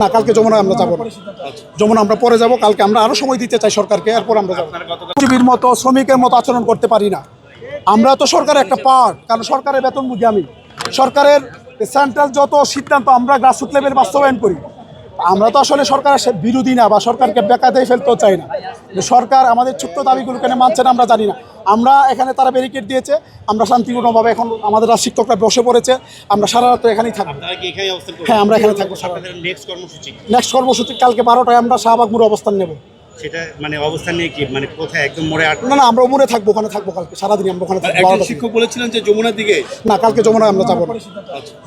না কালকে যমুনা আমরা যাব না। যমুনা আমরা পরে যাব কালকে আমরা আরও সময় দিতে চাই সরকারকে এরপর আমরা যাব। পৃথিবীর মতো শ্রমিকের মতো আচরণ করতে পারি না। আমরা তো সরকারের একটা পার্ট কারণ সরকারের বেতন বুঝি আমি। সরকারের সেন্ট্রাল যত সিদ্ধান্ত আমরা গ্রাসরুট লেভেল বাস্তবায়ন করি আমরা তো আসলে সরকারের বিরোধী না বা সরকারকে বেকাতেই ফেলতেও চাই না। সরকার আমাদের ছোট্ট দাবিগুলো কেন মানছে না আমরা জানি না। আমরা এখানে তারা ব্যারিকেড দিয়েছে আমরা শান্তিপূর্ণভাবে এখন আমাদের শিক্ষকরা বসে পড়েছে আমরা সারা রাত এখানেই থাকব? হ্যাঁ, আমরা এখানে থাকব নেক্সট কর্মসূচি নেক্সট কর্মসূচি কালকে বারোটায় আমরা শাহবাগমুর অবস্থান নেব। সেটা মানে অবস্থান নিয়ে কি? মানে কোথায়? একদম মোড়ে আট না না আমরা ওমরে থাকব ওখানে থাকব কালকে সারাদিন আমরা ওখানে থাকব একজন শিক্ষক বলেছিলেন যে যমুনার দিকে না কালকে যমুনা আমরা যাব না।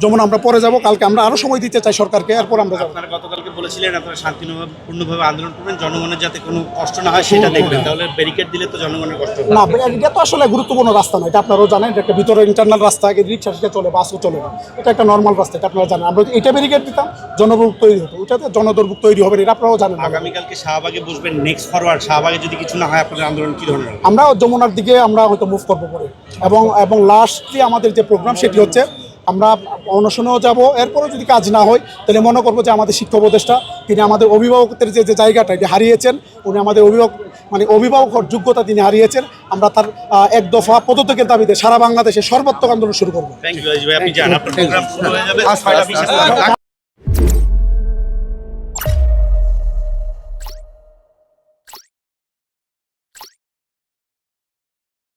যমুনা আমরা পরে যাব কালকে আমরা আরও সময় দিতে চাই সরকারকে এরপর আমরা যাব। আপনারা গতকালকে বলেছিলেন আপনারা শান্তিপূর্ণভাবে আন্দোলন করবেন জনগণের যাতে কোনো কষ্ট না হয় সেটা দেখবেন। তাহলে ব্যারিকেড দিলে তো জনগণের কষ্ট হবে। না এটা তো আসলে গুরুত্বপূর্ণ রাস্তা না এটা আপনারাও জানেন এটা একটা ভিতরে ইন্টারনাল রাস্তা আগে রিক্সা টিক্সা চলে বাসও চলে না। এটা একটা নর্মাল রাস্তা এটা আপনারা জানেন। আমরা এটা ব্যারিকেড দিতাম জনদুর্ভোগ তৈরি হতো ওটাতে জনদুর্ভোগ তৈরি হবে না এটা আপনারাও জানেন। আগামীকালকে শাহবাগে বসবেন নেক্সট ফরওয়ার্ড শাহবাগে যদি কিছু না হয় আপনাদের আন্দোলন কি ধরনের? আমরা যমুনার দিকে আমরা হয়তো মুভ করব পরে। এবং এবং লাস্টলি আমাদের যে প্রোগ্রাম সেটি হচ্ছে আমরা অনশনেও যাব এরপরেও যদি কাজ না হয় তাহলে মনে করব যে আমাদের শিক্ষা উপদেষ্টা তিনি আমাদের অভিভাবকদের যে যে জায়গাটা এটি হারিয়েছেন উনি আমাদের অভিভাবক মানে অভিভাবক যোগ্যতা তিনি হারিয়েছেন আমরা তার এক দফা পদত্যাগের দাবিতে সারা বাংলাদেশে সর্বাত্মক আন্দোলন শুরু করব।